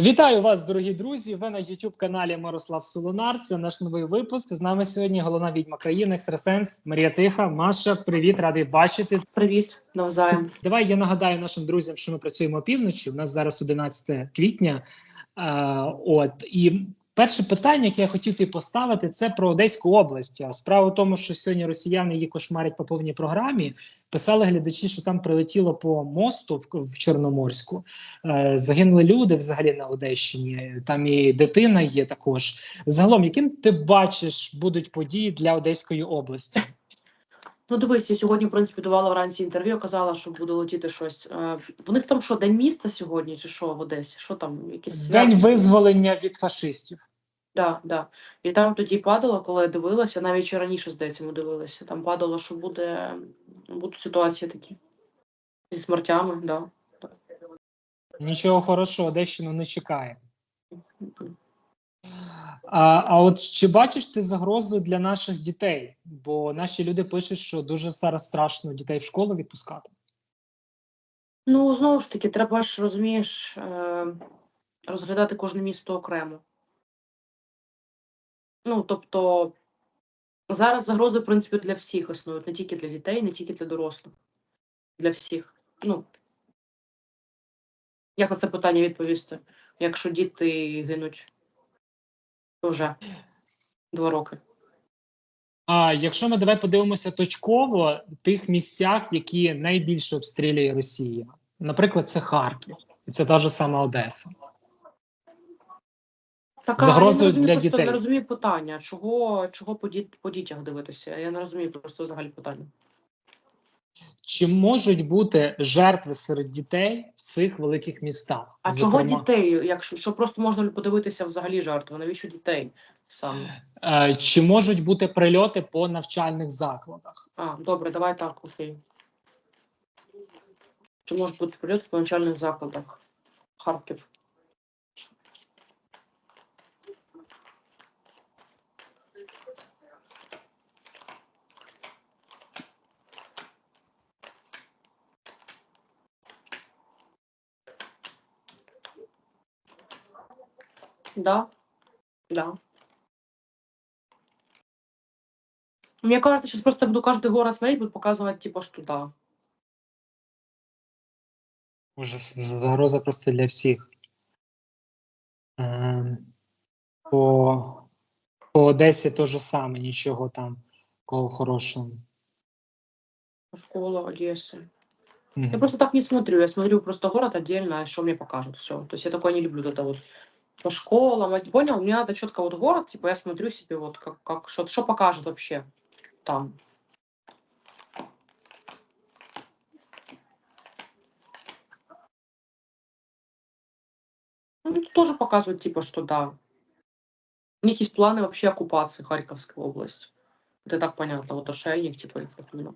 Вітаю вас, дорогі друзі. Ви на youtube каналі Мирослав Солонар. Це наш новий випуск. З нами сьогодні головна відьма країни, екстрасенс Марія Тиха. Маша, привіт, радий бачити. Привіт, навзаєм. Давай я нагадаю нашим друзям, що ми працюємо опівночі. У нас зараз 11 квітня. Е, от і перше питання, яке я хотів тобі поставити, це про Одеську область. А Справа в тому, що сьогодні росіяни її кошмарять по повній програмі. Писали глядачі, що там прилетіло по мосту в, Чорноморську. Е, загинули люди взагалі на Одещині. Там і дитина є також. Загалом, яким ти бачиш будуть події для Одеської області? Ну дивись, я сьогодні, в принципі, давала вранці інтерв'ю, казала, що буде летіти щось. Е, В них там що, день міста сьогодні, чи що в Одесі? Що там? Якісь День свято? визволення від фашистів. Да, да. І там тоді падало, коли я дивилася, навіть ще раніше, здається, ми дивилися. Там падало, що буде будуть ситуації такі зі смертями, да. Нічого хорошого, Одещину не чекає. А, а от чи бачиш ти загрозу для наших дітей? Бо наші люди пишуть, що дуже зараз страшно дітей в школу відпускати. Ну, знову ж таки, треба ж, розумієш, е, розглядати кожне місто окремо. Ну, тобто, зараз загрози, в принципі, для всіх існують, не тільки для дітей, не тільки для дорослих. Для всіх. Ну, як на це питання відповісти, якщо діти гинуть вже два роки? А якщо ми давай подивимося точково в тих місцях, які найбільше обстрілює Росія, наприклад, це Харків, і це та ж сама Одеса. Так, Загрозою я не розумію, для просто дітей. не розумію питання, чого, чого по, діт, по дітях дивитися. Я не розумію просто взагалі питання. Чи можуть бути жертви серед дітей в цих великих містах? А чого дітей? Якщо що просто можна подивитися взагалі жертви? Навіщо дітей саме? е, Чи можуть бути прильоти по навчальних закладах? А, добре, давай так, окей. Чи може бути прильот по навчальних закладах? Харків. Да. Да. Мне кажется, сейчас просто буду каждый город смотреть, буду показывать, типа, что да. Уже з- загроза просто для всіх. Е, По, по Одесі то же саме, нічого там такого хорошого. Школа, Одессы. Я Мгм. просто так не смотрю. Я смотрю просто город отдельно, а что мне покажут. Все. То есть я такое не люблю. Вот это вот по школам. вот, Понял? Мне надо четко вот город, типа я смотрю себе вот как, как что, что покажет вообще там. Ну, тут тоже показывают, типа, что да. У них есть планы вообще оккупации Харьковской области. Это так понятно. Вот ошейник, типа, и Фортуна.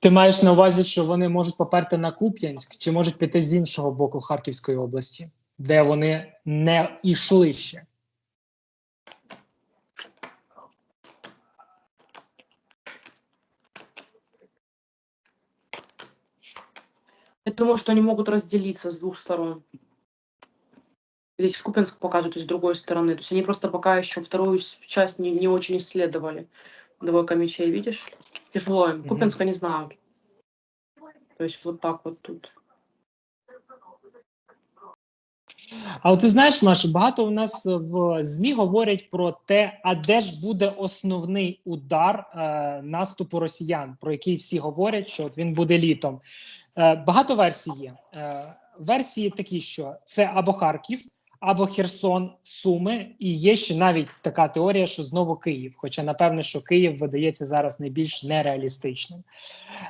Ти маєш на увазі, що вони можуть поперти на Куп'янськ, чи можуть піти з іншого боку Харківської області, Де вони не йшли ще? Я думаю, что они могут разделиться с двух сторон. Здесь Купинск показывают с другой стороны. То есть они просто пока еще вторую часть не, не очень исследовали. Двойка мечей, видишь? Тяжело им. Купинска не знают. То есть вот так вот тут. А от ти знаєш, Маш, багато у нас в ЗМІ говорять про те, а де ж буде основний удар е, наступу росіян, про який всі говорять, що от він буде літом. Е, багато версій є. Е, версії такі, що це або Харків, або Херсон, Суми, і є ще навіть така теорія, що знову Київ. Хоча напевне, що Київ видається зараз найбільш нереалістичним.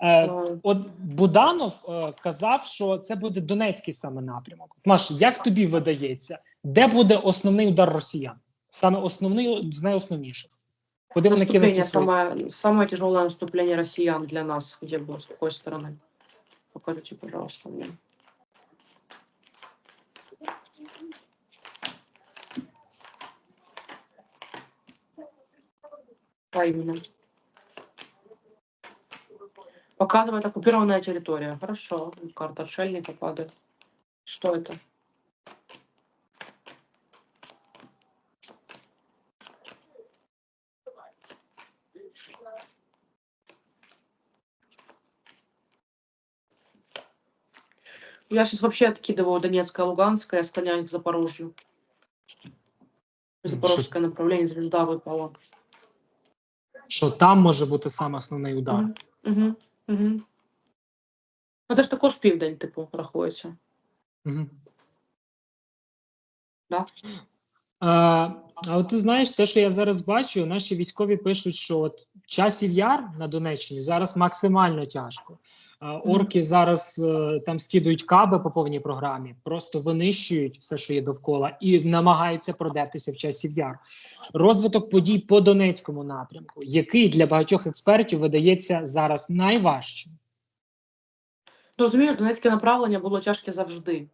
Е, Э, От Буданов е, казав, що це буде Донецький саме напрямок. Маш, як тобі видається, де буде основний удар росіян? Саме основний з найосновніших. Куди вони наступление кинуться свої? самое, самое тяжелое наступление россиян для нас, где было, с какой стороны? Покажите, пожалуйста, мне. А именно. Показывает оккупированная территория. Хорошо. Карта отшельника падает. Что это? Я сейчас вообще откидываю Донецкое, Луганское, склоняюсь к Запорожью. Запорожское направление, звезда выпала. Що там може бути саме основний удар? Угу. Угу. Ну, це ж також південь, типу, рахується. Угу. Да. А, а от ти знаєш, те, що я зараз бачу, наші військові пишуть, що от часів яр на Донеччині зараз максимально тяжко. Орки зараз е, там скидують каби по повній програмі, просто винищують все, що є довкола, і намагаються продертися в часів яр. Розвиток подій по Донецькому напрямку, який для багатьох експертів видається зараз найважчим. Ну, Розумієш, Донецьке направлення було тяжке завжди.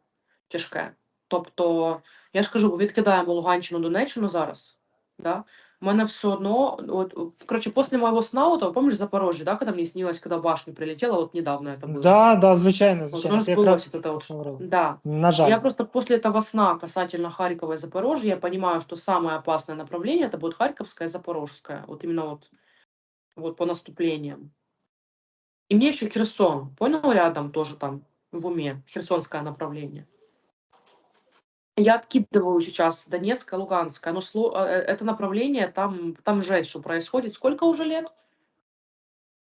Тяжке. Тобто, я ж кажу, відкидаємо Луганщину, Донеччину зараз. Да? У мене все одно, от, короче, после моего сна, вот, помнишь, Запорожье, да, когда мне снилось, когда башня прилетела, вот недавно это было. Да, да, звичайно, Вот, звичайно. Ти сбылось это вот. Да. На жаль. Я просто после этого сна касательно Харькова и Запорожья, я понимаю, что самое опасное направление это будет Харьковское и Запорожское. Вот именно вот, вот по наступлениям. И мне еще Херсон, понял, рядом тоже там в уме, Херсонское направление. Я откидываю сейчас Донецкое, Луганское, но сло- э, э, это направление, там, там жесть, что происходит. Сколько уже лет?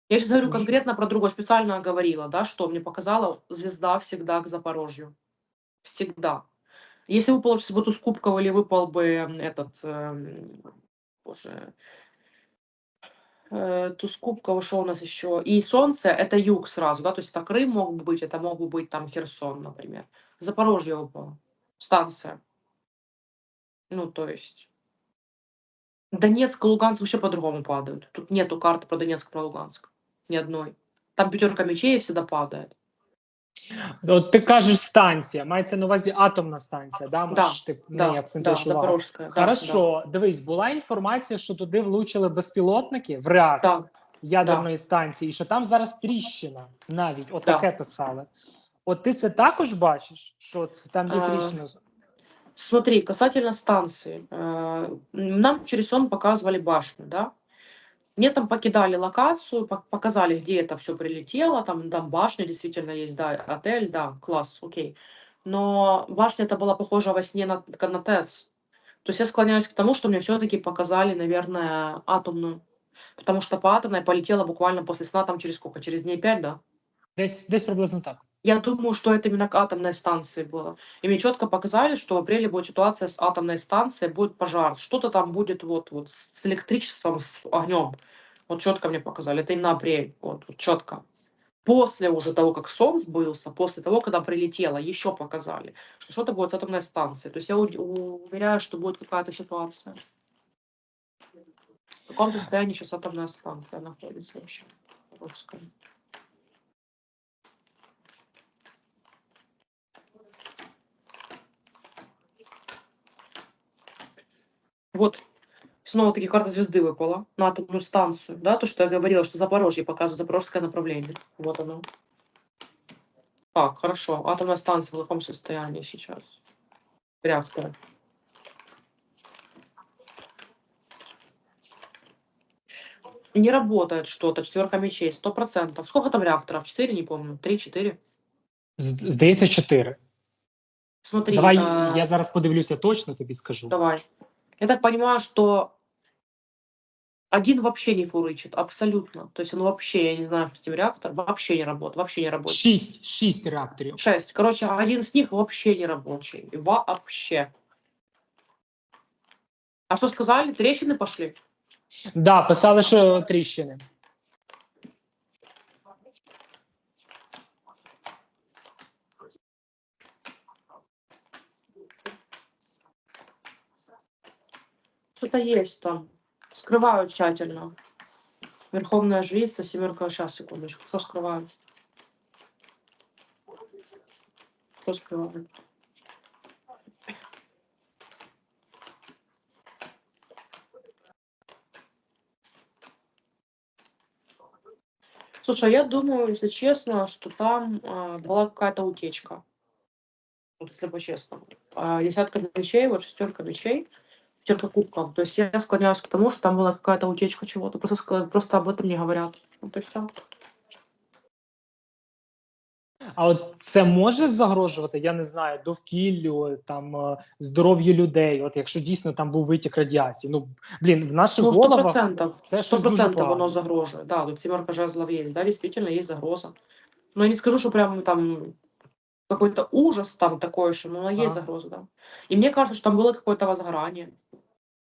Я сейчас говорю конкретно про другое, специально говорила, да, что мне показала звезда всегда к Запорожью. Всегда. Если выпал бы Тускупков или выпал бы этот, эм, боже, э, что у нас еще? И Солнце, это юг сразу, да, то есть это Крым мог бы быть, это мог бы быть там Херсон, например. Запорожье выпало, станция. Ну, то есть... Донецк, Луганск вообще по-другому падают. Тут нету карты про Донецк, про Луганск. Ни одной. Там пятерка мечей всегда падает. От ти кажеш станція, мається на увазі атомна станція, да? Да, ти Да, да, акцентуєш да, Хорошо, дивись, була інформація, що туди влучили безпілотники в реактор Да, ядерної станції, і що там зараз тріщина навіть. От Да. таке писали. От ти це також бачиш, що це там тріщина? Смотри, касательно станции. Нам через сон показывали башню, да? Мне там покидали локацию, пок- показали, где это все прилетело, там, там башня действительно есть, да, отель, да, класс, окей. Но башня это была похожа во сне на, на ТЭЦ. То есть я склоняюсь к тому, что мне все-таки показали, наверное, атомную. Потому что по атомной полетела буквально после сна, там через сколько? Через дней пять, да? Десь десь приблизно так. Я думаю, что это именно к атомной станции было. И мне четко показали, что в апреле будет ситуация с атомной станцией, будет пожар. Что-то там будет вот, вот с электричеством, с огнем. Вот четко мне показали. Это именно апрель. Вот, вот четко. После уже того, как сон сбылся, после того, когда прилетело, еще показали, что что-то будет с атомной станцией. То есть я уверяю, что будет какая-то ситуация. В каком состоянии сейчас атомная станция находится вообще? Русская. Вот снова таки карта звезды выпала на атомную станцию, да, то, что я говорила, что Запорожье показывает запорожское направление. Вот оно. Так, хорошо. Атомная станция в каком состоянии сейчас? Реактора. Не работает что-то. Четверка мечей, сто процентов. Сколько там реакторов? Четыре, не помню. Три, четыре. З- Здається, чотири. Смотри. Давай а, я зараз подивлюся точно, тобі скажу. Давай. Я так понимаю, что один вообще не фурычит, абсолютно. То есть он вообще, я не знаю, что с этим реактор, вообще не работает, вообще не работает. Шість, шість реакторів. Шесть. Короче, один из них вообще не рабочий. Вообще. А что сказали? Трещины пошли? Да, писали, що тріщини. Что-то есть там. Скрывают тщательно. Верховная жрица, семерка. Сейчас, секундочку. Что скрывают? Что скрывают? Слушай, а я думаю, если честно, что там а, была какая-то утечка. Вот если по-честному. А десятка мечей, вот шестерка мечей, пятерка кубков. То есть я склоняюсь к тому, что там была какая-то утечка чего-то. Просто, ск- просто об этом не говорят. Вот и все. А от це може загрожувати, я не знаю, довкіллю, там е, здоров'ю людей. От якщо дійсно там був витік радіації. Ну блін, в наших Ну, сто головах процентов. це Сто щось дуже процентов погано. оно загрожует. Да, тут семерка жезлов есть. Да, действительно, есть загроза. Но я не скажу, что прям там какой-то ужас там такой, что, но есть Ага. загроза, да. И мне кажется, что там было какое-то возгорание.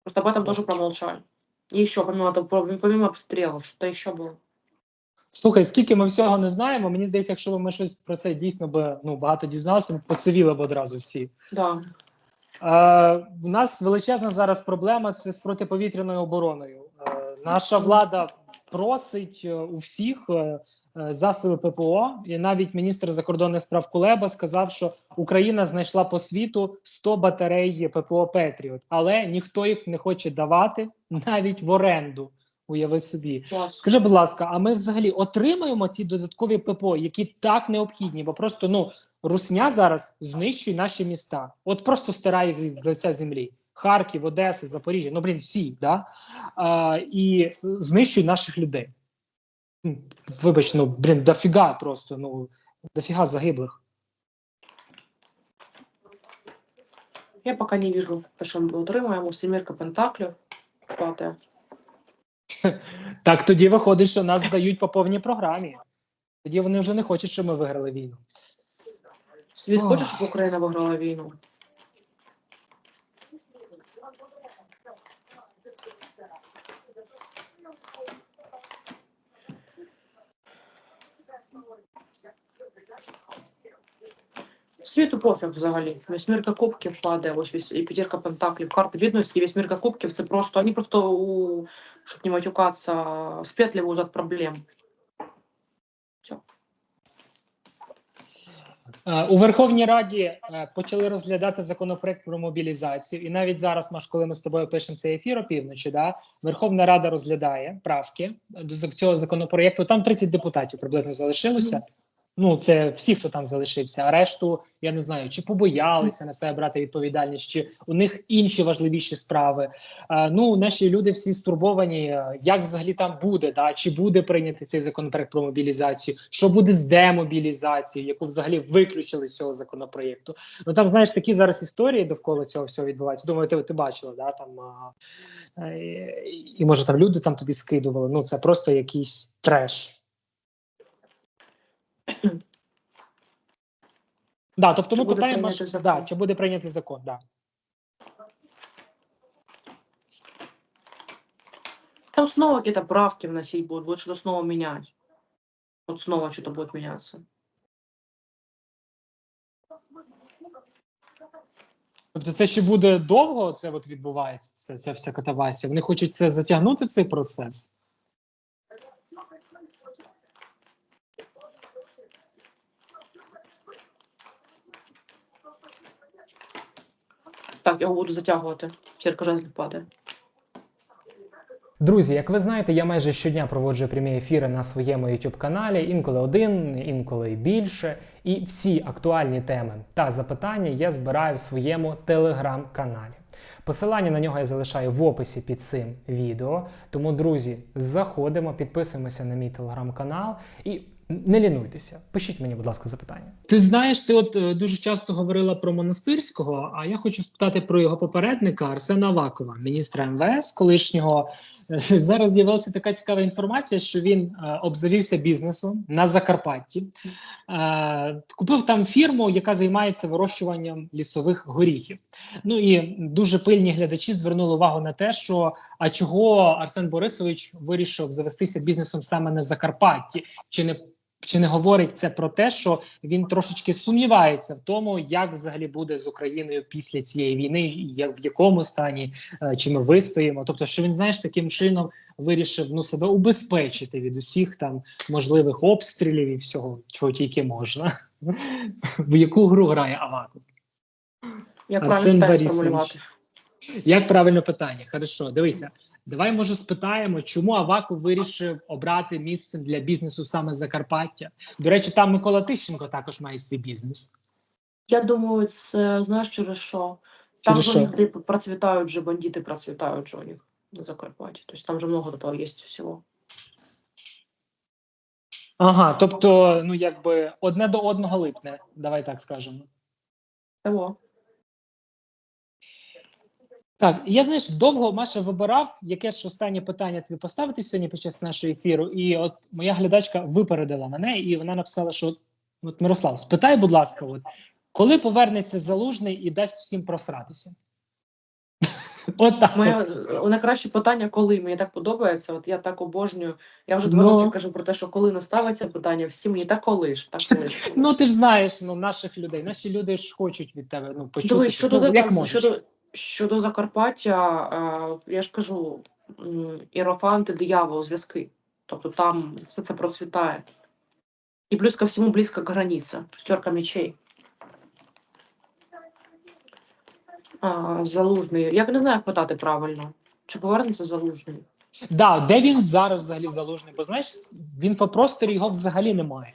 Просто об этом тоже промолчали. И еще, помимо, помимо обстрелов, что-то еще было. Слухай, скільки ми всього не знаємо. Мені здається, якщо б ми щось про це дійсно би ну багато дізналися, ми посивіли б одразу всі. Да. Е, у нас величезна зараз проблема це з протиповітряною обороною. Е, наша влада просить е, у всіх е, засоби ППО, і навіть міністр закордонних справ Кулеба сказав, що Україна знайшла по світу 100 батарей ППО Петріот, але ніхто їх не хоче давати навіть в оренду. Уяви собі. Скажи, будь ласка, а ми взагалі отримаємо ці додаткові ППО, які так необхідні? Бо просто ну русня зараз знищує наші міста. От просто стирає їх з лиця землі. Харків, Одеса, Запоріжжя, ну блін, всі, да? а, і знищує наших людей. М, Вибач, ну блін, дофіга просто, ну дофіга загиблих. Я пока не вижу, що ми отримаємо. Семірка пентаклів. П'яте. Так тоді виходить, що нас дають по повній програмі. Тоді вони вже не хочуть, щоб ми виграли війну. Світ хоче, щоб Україна виграла війну? Світу пофіг взагалі. Вісьмірка кубків падає, ось вісь- і п'ятірка пентаклів. Карти відності, вісьмірка кубків це просто, вони просто, у, щоб не матюкатися, спетливо від проблем. Е, У Верховній Раді е, почали розглядати законопроект про мобілізацію, і навіть зараз, Маш, коли ми з тобою пишемо цей ефір опівночі, да, Верховна Рада розглядає правки до цього законопроекту. Там 30 депутатів приблизно залишилося. Ну, це всі, хто там залишився. А решту я не знаю, чи побоялися на себе брати відповідальність, чи у них інші важливіші справи. Е, ну, наші люди всі стурбовані, е, як взагалі там буде, да, чи буде прийнятий цей законопроект про мобілізацію, що буде з демобілізацією, яку взагалі виключили з цього законопроєкту. Ну там знаєш такі зараз історії довкола цього всього відбуваються. Думаю, ти, ти бачила, да там а, е, і може там люди там тобі скидували. Ну це просто якийсь треш. Да, тобто Чи ми питаємо, що- да, чи буде прийнятий закон, да. Там снова какие-то правки вносить будут, будет что-то снова менять. Вот снова что-то будет меняться. Тобто, це ще буде довго це от відбувається, це, ця вся катавасія. Вони хочуть це затягнути цей процес. Так, його буду затягувати. Сірка жезлів падає. Друзі, як ви знаєте, я майже щодня проводжу прямі ефіри на своєму YouTube каналі, інколи один, інколи більше. І всі актуальні теми та запитання я збираю в своєму телеграм-каналі. Посилання на нього я залишаю в описі під цим відео. Тому, друзі, заходимо, підписуємося на мій телеграм-канал і не лінуйтеся. Пишіть мені, будь ласка, запитання. Ти знаєш, ти от е, дуже часто говорила про монастирського, а я хочу спитати про його попередника Арсена Авакова, міністра МВС колишнього. Зараз з'явилася така цікава інформація, що він е, обзавівся бізнесом на Закарпатті, е, купив там фірму, яка займається вирощуванням лісових горіхів. Ну і дуже пильні глядачі звернули увагу на те, що а чого Арсен Борисович вирішив завестися бізнесом саме на Закарпатті, чи не чи не говорить це про те, що він трошечки сумнівається в тому, як взагалі буде з Україною після цієї війни, як в якому стані е, чи ми вистоїмо? Тобто, що він знаєш таким чином вирішив ну себе убезпечити від усіх там можливих обстрілів і всього, чого тільки можна. В яку гру грає Аваков? Я Арсен правильно сформулювати. Як правильно питання? Хорошо, дивися. Давай може спитаємо, чому Аваков вирішив обрати місцем для бізнесу саме Закарпаття. До речі, там Микола Тищенко також має свій бізнес. Я думаю, це знаєш через що? Там Через же що? них де процвітають же, бандити процвітають же у них на Закарпатті. Тобто там же много того є всього. Ага, тобто, ну якби одне до одного липне, давай так скажемо. Того. Так, я знаєш, довго Маша вибирав, яке ж останнє питання тобі поставити сьогодні під час нашого ефіру. І от моя глядачка випередила мене, і вона написала, що от Мирослав, спитай, будь ласка, от коли повернеться залужний і дасть всім просратися? От так. Моє от. найкраще питання, коли мені так подобається. От я так обожнюю. Я вже Ну. два роки кажу про те, що коли не ставиться питання, всі мені так коли ж, так коли ж. Ну ти ж знаєш, ну наших людей. Наші люди ж хочуть від тебе ну почути. Дивись, щось. щодо, ну, як можеш. щодо, щодо Закарпаття, е, я ж кажу, іерофант і диявол зв'язки. Тобто там все це процвітає. І плюс ко всьому близько к границі, шестерка мечей. А, залужний. Я не знаю, як питати правильно. Чи повернеться залужний? Да, де він зараз взагалі залужний? Бо знаєш, в інфопросторі його взагалі немає.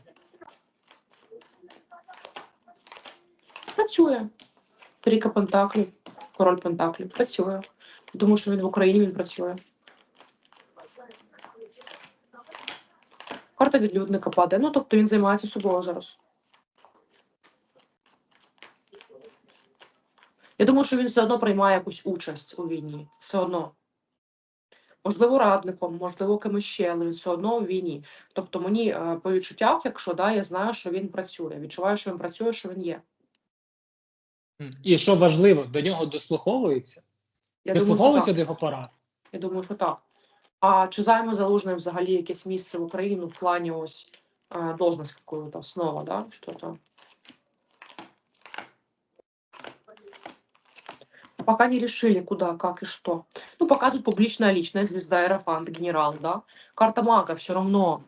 Працює. Трійка пентаклів, король пентаклів. Працює. Думаю, що він в Україні він працює. Карта відлюдника падає. Ну, тобто він займається собою зараз. Я думаю, що він все одно приймає якусь участь у війні. Все одно. Можливо, радником, можливо, кимось ще, але він все одно у війні. Тобто мені е, по відчуттях, якщо да, я знаю, що він працює. Відчуваю, що він працює, що він є. І що важливо, до нього дослуховуються, Я що так. до його порад. Я думаю, що так. А чи займе залужний взагалі якесь місце в Україну в плані ось е, должность какую-то, снова, да? Что-то. Пока не решили, куда, как и что. Ну, показывают публичная личность, звезда Аэрофант, генерал, да. Карта мага все равно.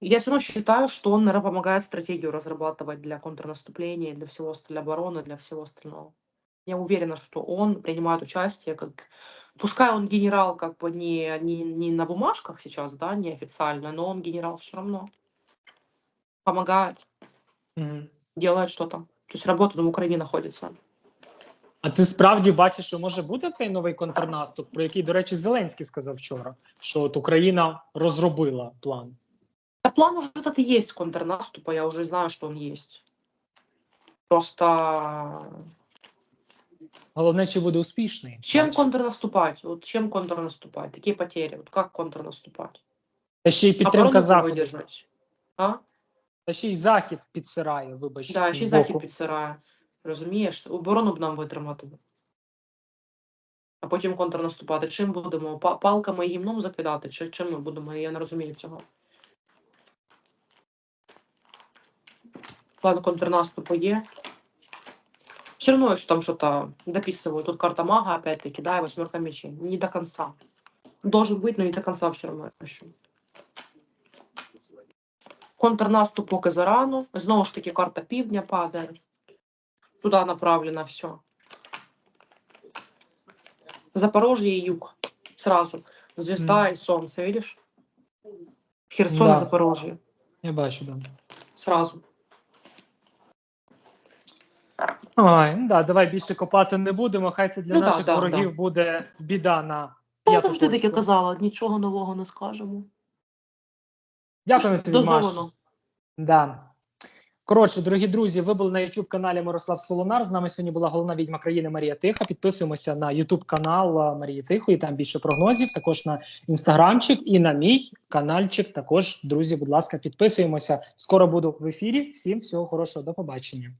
Я все равно считаю, что он, наверное, помогает стратегию разрабатывать для контрнаступления, для всего, ост- для обороны, для всего остального. Я уверена, что он принимает участие как Пускай он генерал как бы не, не, не на бумажках сейчас, да, неофициально, но он генерал все равно. Помогает, Мгм. делает что-то. То есть работа в Украине находится. А ти справді бачиш, що може бути цей новий контрнаступ, про який, до речі, Зеленський сказав вчора, що от Україна розробила план. План уже этот и есть контрнаступа, я уже знаю, что он есть. Просто Головне, чи буде успішний. чем Бачиш? контрнаступать? Вот чем контрнаступать? Такие потери. Вот как контрнаступать? Та ще й підтримка Оборону заходу. выдержать. А? Та ще й захід підсирає, вибач. Да, ще й збоку. захід підсирає. Розумієш? Оборону б нам витримати. А потім контрнаступати. Чим будемо? Па- Палками і гімном закидати? Чи чим ми будемо? Я не розумію цього. План контрнаступу є. Все равно что там что-то дописываю. Тут карта мага, опять-таки, да, и восьмерка мечей. Не до конца. Должен быть, но не до конца все равно еще. Контрнаступ поки зарано. Знову ж таки, карта півдня падає. Туди направлено все. Запорожье и юг. Сразу. Звезда Мгм. и солнце, видишь? Херсон Да. и Запорожье. Я бачу, да. Сразу. Ой, ну да, давай більше копати не будемо. Хай це для Ну да, наших да, ворогів да. буде біда на Я п'яту завжди таке точку. казала, нічого нового не скажемо. Дякую тобі, Маш. Да. Коротше, дорогі друзі, ви були на youtube каналі Мирослав Солонар. З нами сьогодні була головна відьма країни Марія Тиха. Підписуємося на youtube канал а, Марії Тихої. Там більше прогнозів. Також на інстаграмчик і на мій каналчик. Також, друзі, будь ласка, підписуємося. Скоро буду в ефірі. Всім всього хорошого, до побачення.